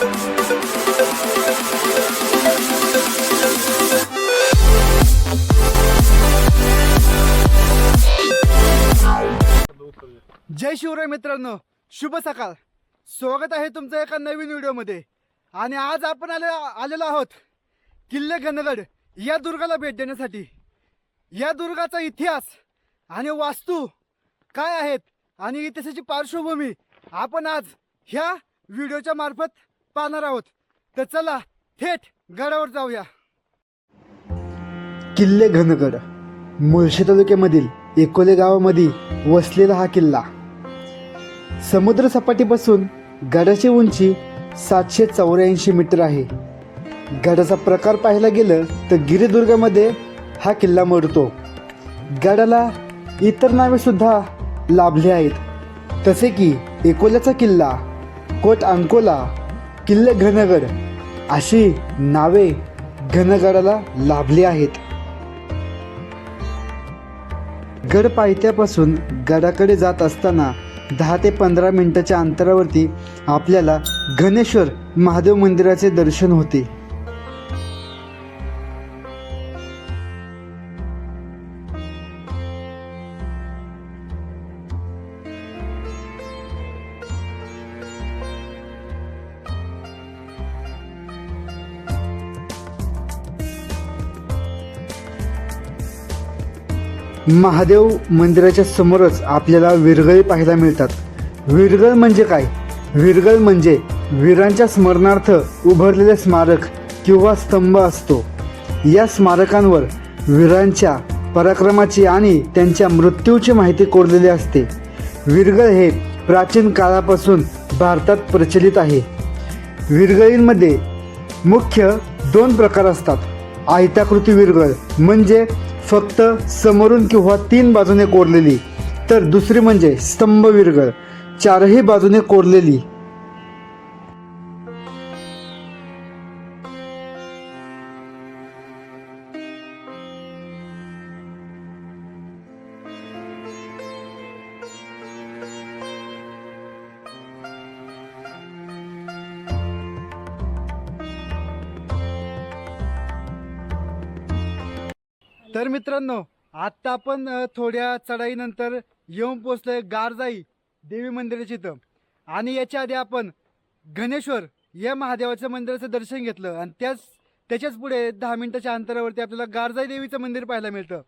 जय शिवराय मित्रांनो शुभ सकाळ. स्वागत आहे तुमचं एका नवीन व्हिडिओमध्ये. आणि आज आपण आले आलेलो आहोत किल्ले घनगड या दुर्गाला भेट देण्यासाठी. या दुर्गाचा इतिहास आणि वास्तू काय आहेत आणि इतिहासाची पार्श्वभूमी आपण आज ह्या व्हिडिओच्या मार्फत पाहणार आहोत. तर चला थेट गडावर जाऊया. किल्ले घनगड. मुळशी तालुक्यामधील एकोले गावामध्ये वसलेला हा किल्ला. समुद्र सपाटीपासून गडाची उंची सातशे चौऱ्याऐंशी मीटर आहे. गडाचा प्रकार पाहायला गेलं तर गिरिदुर्गामध्ये हा किल्ला मोडतो. गडाला इतर नावे सुद्धा लाभली आहेत. तसे की एकोल्याचा किल्ला कोट अंकोला किल्ले घनगड अशी नावे घनगडाला लाभली आहेत. गड पायथ्यापासून गडाकडे जात असताना दहा ते पंधरा मिनिटाच्या अंतरावरती आपल्याला घनेश्वर महादेव मंदिराचे दर्शन होते. महादेव मंदिराच्या समोरच आपल्याला विरगळी पाहायला मिळतात. विरगळ म्हणजे काय? विरगळ म्हणजे वीरांच्या स्मरणार्थ उभारलेले स्मारक किंवा स्तंभ असतो. या स्मारकांवर वीरांच्या पराक्रमाची आणि त्यांच्या मृत्यूची माहिती कोरलेली असते. विरगळ हे प्राचीन काळापासून भारतात प्रचलित आहे. विरगळींमध्ये मुख्य दोन प्रकार असतात. आयताकृती विरगळ म्हणजे फक्त समोरून किंवा तीन बाजूने कोरलेली. तर दुसरी म्हणजे स्तंभ विरगळ चारही बाजूने कोरलेली. तर मित्रांनो आत्ता आपण थोड्या चढाईनंतर येऊन पोचलोय गारजाई देवी मंदिराच्या इथं. आणि याच्या आधी आपण गणेश्वर या महादेवाचं मंदिराचं दर्शन घेतलं. आणि त्याच त्याच्याच पुढे दहा मिनिटाच्या अंतरावरती आपल्याला गारजाई देवीचं मंदिर पाहायला मिळतं.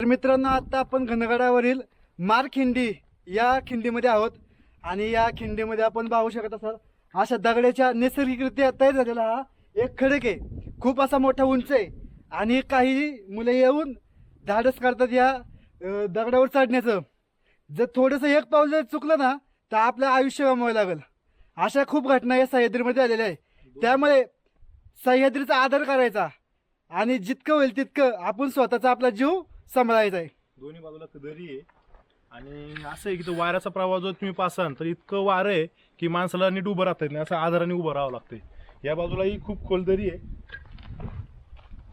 तर मित्रांनो आता आपण घनगडावरील मारखिंडी या खिंडीमध्ये आहोत. आणि या खिंडीमध्ये आपण पाहू शकत असाल अशा दगडाच्या नैसर्गिकरित्या तयार झालेला हा एक खडक आहे. खूप असा मोठा उंच आहे. आणि काही मुलं येऊन धाडस करतात या दगडावर चढण्याचं. जर थोडंसं एक पाऊल जर चुकलं ना तर आपलं आयुष्य गमावं लागेल. अशा खूप घटना या सह्याद्रीमध्ये आलेल्या आहे त्यामुळे सह्याद्रीचा आदर करायचा. आणि जितकं होईल तितकं आपण स्वतःचा आपला जीव सांभाळायचा आहे दोन्ही बाजूला दरी आहे. आणि असं आहे की तो वाऱ्याचा प्रवाह जो तुम्ही पासाल तर इतकं वारं आहे की माणसाला नीट उभं राहता येत नाही. असं आधाराने उभं राहावं लागतंय. या बाजूलाही खूप खोल दरी आहे.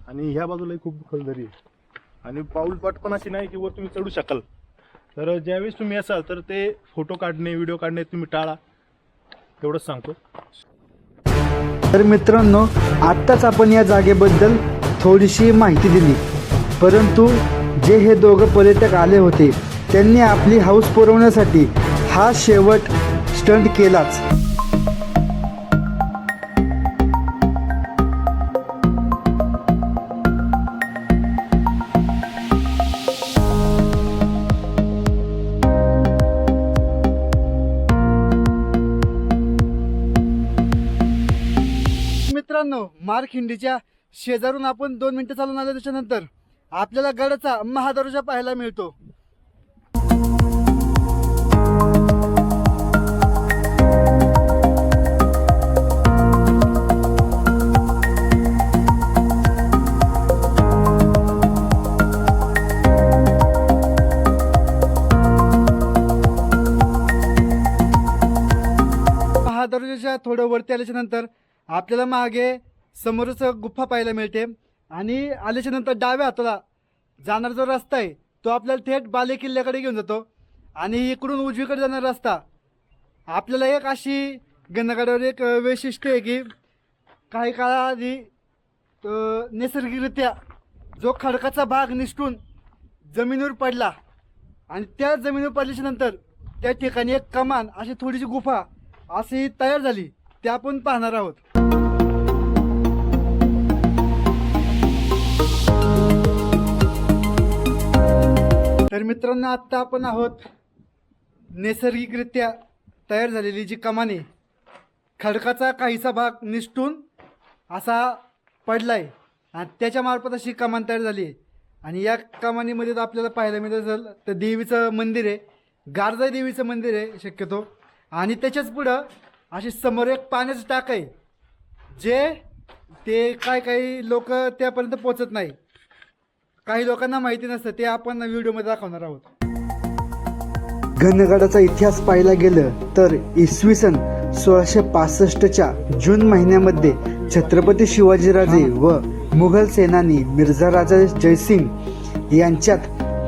आणि ह्या बाजूलाही खूप खोल दरी आहे. आणि पाऊल पाट पण अशी नाही की वर तुम्ही चढू शकाल. तर ज्यावेळेस तुम्ही असाल तर ते फोटो काढणे व्हिडिओ काढणे तुम्ही टाळा. तेवढंच सांगतो. तर मित्रांनो आत्ताच आपण या जागेबद्दल थोडीशी माहिती दिली. परंतु जे हे दोघं पर्यटक आले होते त्यांनी आपली हाऊस पुरवण्यासाठी हा शेवट स्टंट केलाच. मित्रांनो मारखिंडीच्या शेजारून आपण दोन मिनिटं चालून आल्या त्याच्यानंतर. आपल्याला गडाचा महादर्जा पाहायला मिळतो. महादर्जाच्या थोडं वरती आल्याच्यानंतर आपल्याला मागे समोरच गुफा पाहायला मिळते. आणि आल्याच्यानंतर डाव्या हाताला जाणारा जो रस्ता आहे तो आपल्याला थेट बाले किल्ल्याकडे घेऊन जातो. आणि इकडून उजवीकडे जाणारा रस्ता आपल्याला एक अशी गणगडावर एक वैशिष्ट्य आहे की काही काळाआधी नैसर्गिकरित्या जो खडकाचा भाग निसटून जमिनीवर पडला आणि त्या जमिनीवर पडल्याच्या नंतर त्या ठिकाणी एक कमान अशी थोडीशी गुफा अशी तयार झाली ते आपण पाहणार आहोत. तर मित्रांनो आत्ता आपण आहोत नैसर्गिकरित्या तयार झालेली जी कमानी खडकाचा काहीसा भाग निष्ठून असा पडला आहे आणि त्याच्यामार्फत अशी कमान तयार झाली आहे. आणि या कमानीमध्ये जर आपल्याला पाहायला मिळत असेल तर देवीचं मंदिर आहे गारजा देवीचं मंदिर आहे शक्यतो. आणि त्याच्याच पुढं अशी समोर एक पाण्याचं टाक आहे जे ते काय काही लोक त्यापर्यंत पोचत नाही. काही लोकांना माहिती नसतं ते आपण व्हिडिओमध्ये दाखवणार आहोत. घनगडाचा इतिहास पाहायला गेलं तर इसवी सन सोळाशे पासष्टच्या जून महिन्यामध्ये छत्रपती शिवाजीराजे व मुघल सेनानी मिर्झा राजा जयसिंग यांच्यात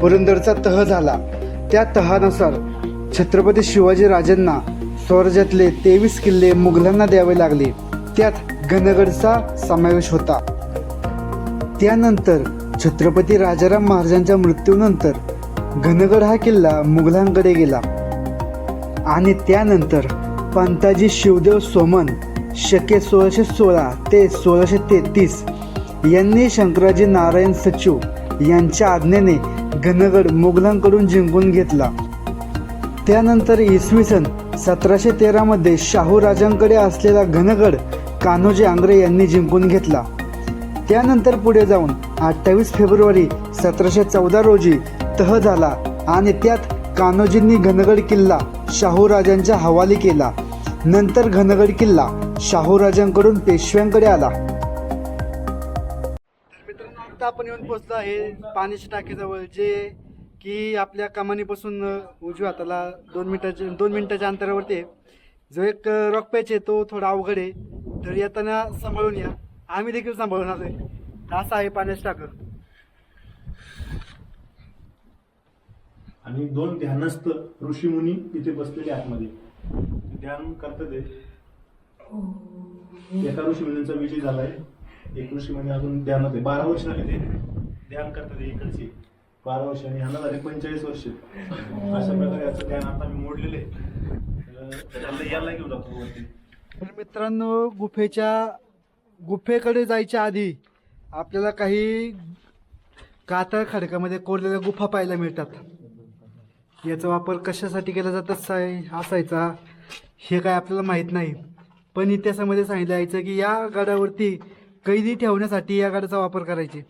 पुरंदरचा तह झाला. त्या तहानुसार छत्रपती शिवाजी राजांना स्वराज्यातले तेवीस किल्ले मुघलांना द्यावे लागले. त्यात घनगडचा समावेश होता. त्यानंतर छत्रपती राजाराम महाराजांच्या मृत्यूनंतर घनगड हा किल्ला मुघलांकडे गेला. आणि त्यानंतर पंताजी शिवदेव सोमन शके सोळाशे सोळा ते सोळाशे तेहतीस यांनी शंकराजी नारायण सचिव यांच्या आज्ञेने घनगड मुघलांकडून जिंकून घेतला. त्यानंतर इसवी सन सतराशे तेरामध्ये शाहू राजांकडे असलेला घनगड कान्होजी आंग्रे यांनी जिंकून घेतला. त्यानंतर पुढे जाऊन अठ्ठावीस फेब्रुवारी सतराशे चौदा रोजी तह झाला आणि त्यात कान्होजींनी घनगड किल्ला शाहू राजांच्या हवाली केला. नंतर घनगड किल्ला शाहू राजांकडून पेशव्यांकडे आला. मित्रांनो आता आपण येऊन पोहोचलो आहे पाण्याच्या टाकीजवळ जे की आपल्या कमानीपासून उजव्या हाताला दोन मिनिटाच्या दोन मिनिटाच्या अंतरावरती आहे. जो एक रॉक पॅच आहे तो थोडा अवघड आहे. तर येताना सांभाळून या. आम्ही देखील सांभाळून आलोय. असं आहे पाण्याचं टाकं. आणि दोन ध्यानस्थ ऋषीमुनी इथे बसलेले आतमध्ये ध्यान करतात ते एका ऋषीमुनींचा विजय झालाय. एक ऋषीमुनी अजून ध्यानात आहे. बारा वर्ष झाले ते. ध्यान करतात ते इकडचे. बारा वर्ष आणि ह्यांना झाले पंचेचाळीस वर्ष. अशा प्रकारे याचं ध्यान आता मी मोडलेलं याला याला घेऊन जातो तर मित्रांनो गुफेच्या गुफेकडे जायच्या आधी आपल्याला काही कातळ खडकामध्ये कोरलेल्या गुफा पाहायला मिळतात. याचा वापर कशासाठी केला जात असाय असायचा हे काय आपल्याला माहीत नाही. पण इतिहासामध्ये सांगितलं जायचं की या गडावरती कैदी ठेवण्यासाठी या गडाचा वापर करायचे.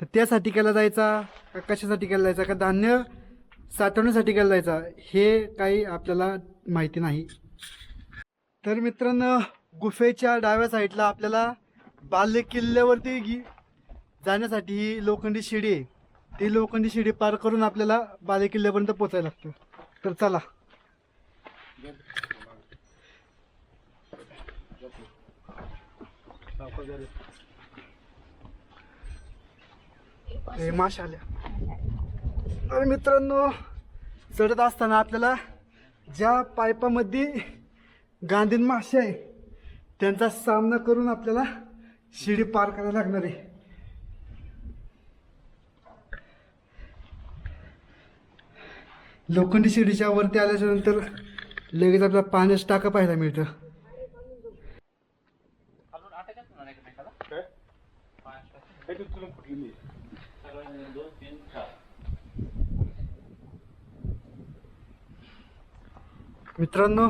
तर त्यासाठी केला जायचा का कशासाठी केला जायचा? का धान्य साठवण्यासाठी केला जायचा? हे काही आपल्याला माहिती नाही. तर मित्रांनो गुफेच्या डाव्या साईडला आपल्याला बाल्य किल्ल्यावरती जाण्यासाठी ही लोखंडी शिडी आहे. ती लोखंडी शिडी पार करून आपल्याला बाले किल्ल्यापर्यंत पोचायला लागतं. तर चला. हे माश आल्या. तर मित्रांनो चढत असताना आपल्याला ज्या पायपामध्ये गांधीन मासे आहे त्यांचा सामना करून आपल्याला शिडी पार करायला लागणार आहे. लोखंडी शिडीच्या वरती आल्याच्यानंतर लगेच आपल्याला पाण्याचं टाका पाहायला मिळतं. मित्रांनो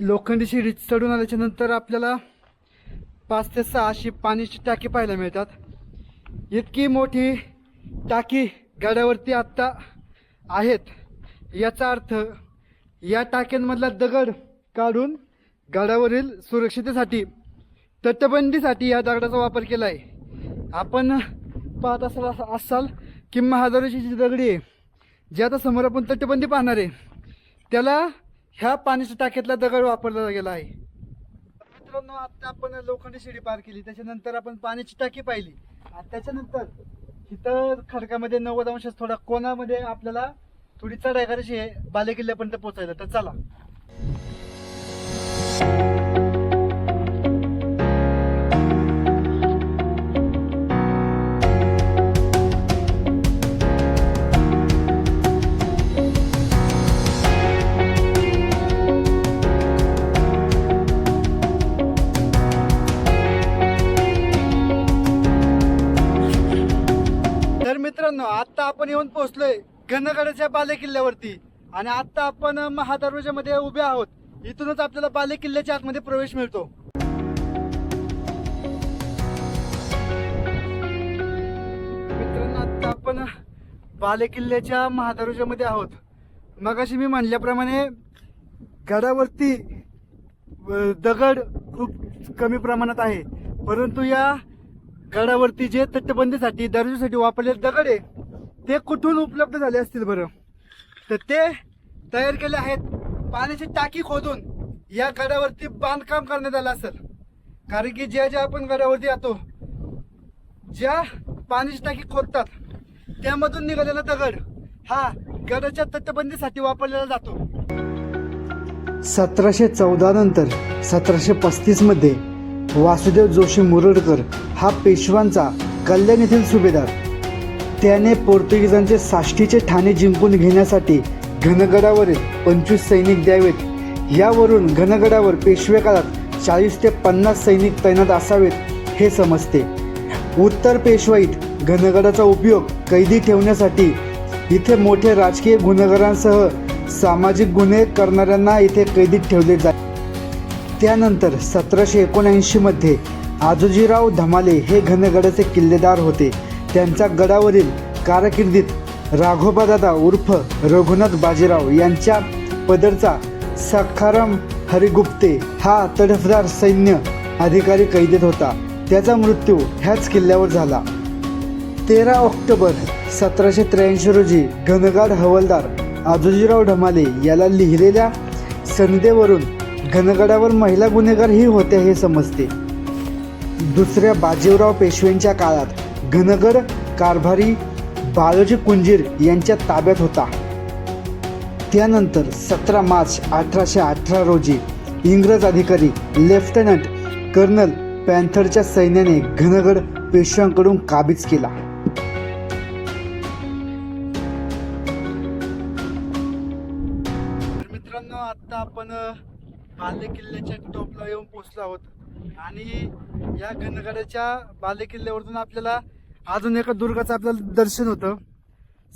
लोखंडी शिडी चढून आल्याच्यानंतर आपल्याला पाच ते सहा अशी पाण्याची टाकी पाहायला मिळतात. इतकी मोठी टाकी गाड्यावरती आत्ता आहेत. याचा अर्थ या टाक्यांमधला दगड काढून गडावरील सुरक्षितेसाठी तटबंदीसाठी या दगडाचा वापर केला आहे आपण पाहत असाल असाल की महादाराची जी दगडी आहे जी आता समोर आपण तटबंदी पाहणार आहे त्याला ह्या पाण्याच्या टाक्यातला दगड वापरला गेला आहे. मित्रांनो आता आपण लोखंडी शिडी पार केली. त्याच्यानंतर आपण पाण्याची टाकी पाहिली. आणि त्याच्यानंतर इथं खडकामध्ये नव्वद अंश थोडा कोणामध्ये आपल्याला थोडी चढाई करायची आहे बालेकिल्ल्यापर्यंत पोहोचायला. तर चला. घनगडाच्या बालेकिल्ल्यावरती. आणि आता आपण महादरवाजामध्ये उभे आहोत. इथूनच आपल्याला बालेकिल्ल्याच्या आतमध्ये प्रवेश मिळतो. मित्रांनो आता आपण बालेकिल्ल्याच्या महादरवाजामध्ये आहोत. मगाशी मी म्हणल्याप्रमाणे गडावरती दगड खूप कमी प्रमाणात आहे. परंतु या गडावरती जे तटबंदीसाठी दर्जासाठी वापरलेले दगड आहे ते कुठून उपलब्ध झाले असतील बरं? तर ते तयार केले आहेत पाण्याची टाकी खोदून या गडावरती बांधकाम करण्यात आलं असेल. कारण की ज्या ज्या आपण गडावरती येतो ज्या पाण्याची टाकी खोदतात त्यामधून निघालेला दगड हा गडाच्या तटबंदीसाठी वापरलेला जातो. सतराशे चौदा नंतर सतराशे पस्तीसमध्ये वासुदेव जोशी मुरडकर हा पेशवांचा कल्याण येथील सुभेदार. त्याने पोर्तुगीजांचे साष्टीचे ठाणे जिंकून घेण्यासाठी घनगडावरील पंचवीस सैनिक द्यावेत. यावरून घनगडावर पेशवे काळात चाळीस ते पन्नास सैनिक तैनात असावेत हे समजते. उत्तर पेशवाईत घनगडाचा उपयोग कैदी ठेवण्यासाठी इथे मोठे राजकीय गुन्हेगारांसह सामाजिक गुन्हे करणाऱ्यांना इथे कैदीत ठेवले जाते त्यानंतर सतराशे एकोणऐंशीमध्ये आजोजीराव धमाले हे घनगडाचे किल्लेदार होते. त्यांच्या गडावरील कारकिर्दीत राघोबादादा उर्फ रघुनाथ बाजीराव यांच्या पदरचा सखाराम हरिगुप्ते हा तडफदार सैन्य अधिकारी कैदेत होता. त्याचा मृत्यू ह्याच किल्ल्यावर झाला. तेरा ऑक्टोबर सतराशे त्र्याऐंशी रोजी घनगाड हवालदार आजोजीराव ढमाले याला लिहिलेल्या संधेवरून घनगडावर महिला गुन्हेगारही होत्या हे समजते. दुसऱ्या बाजीवराव पेशव्यांच्या काळात घनगड कारभारी बालाजी कुंजीर यांच्या ताब्यात होता. त्यानंतर सतरा मार्च अठराशे अठरा रोजी इंग्रज अधिकारी लेफ्टनंट कर्नल पॅन्थरच्या सैन्याने घनगड पेशव्यांकडून काबीज केला. तर मित्रांनो आता आपण बाले किल्ल्याच्या टॉपला येऊन पोहोचलो आहोत. आणि या घनगडाच्या बाले किल्ल्यावरून आपल्याला अजून एका दुर्गाचं आपल्याला दर्शन होतं.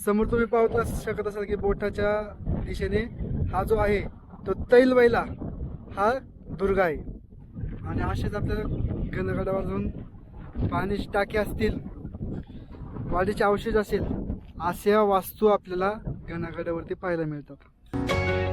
समोर तुम्ही पाहत शकत असाल की बोटाच्या दिशेने हा जो आहे तो तैलवैला हा दुर्गा आहे. आणि असेच आपल्याला घनगडावरून पाणी टाकी असतील वाढीचे अवशेष असेल अशा वास्तू आपल्याला घनगडावरती पाहायला मिळतात.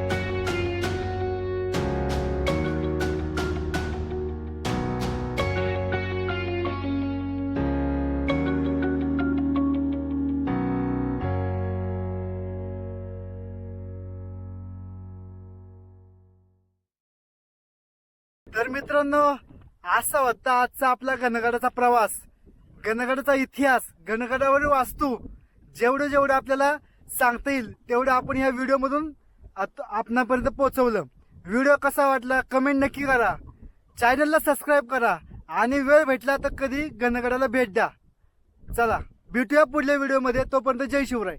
मित्रांनो असा होता आजचा आपला घनगडाचा प्रवास. घनगडाचा इतिहास घनगडावरील वास्तू जेवढं जेवढं आपल्याला सांगता येईल तेवढं आपण या व्हिडिओमधून आपणापर्यंत पोहोचवलं. व्हिडिओ कसा वाटला कमेंट नक्की करा. चॅनलला सबस्क्राईब करा आणि वेळ भेटला तर कधी घनगडाला भेट द्या. चला भेटूया पुढल्या व्हिडिओमध्ये तोपर्यंत जय शिवराय.